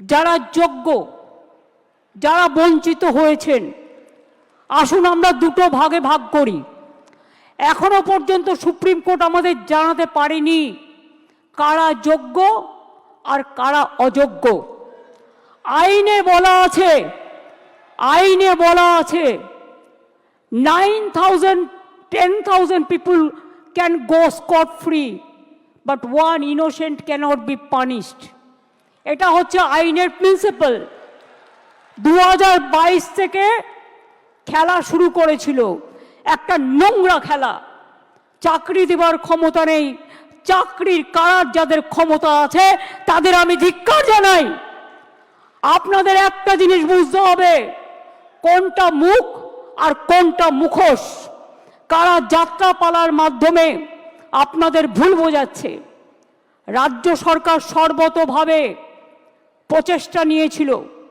যারা যোগ্য, যারা বঞ্চিত হয়েছেন, আসুন আমরা দুটো ভাগে ভাগ করি। এখনও পর্যন্ত সুপ্রিম কোর্ট আমাদের জানাতে পারেনি কারা যোগ্য আর কারা অযোগ্য। আইনে বলা আছে, আইনে বলা আছে nine thousand ten thousand people can go scot free but one innocent cannot be punished এটা হচ্ছে আইনের প্রিন্সিপাল দু হাজার বাইশ থেকে খেলা শুরু করেছিল। একটা নোংরা খেলা। চাকরি দেবার ক্ষমতা নেই। চাকরির কারার যাদের ক্ষমতা আছে, তাদের আমি ধিক্কার জানাই। আপনাদের একটা জিনিস বুঝতে হবে, কোনটা মুখ আর কোনটা মুখোশ। কারা যাত্রা পালার মাধ্যমে আপনাদের ভুল বোঝাচ্ছে। রাজ্য সরকার সর্বতভাবে প্রচেষ্টা নিয়েছিল।